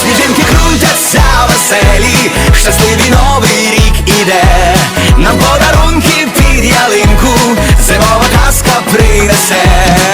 Світинки крутяться веселі, щасливий новий рік іде, нам подарунки під ялинку, зимова казка принесе.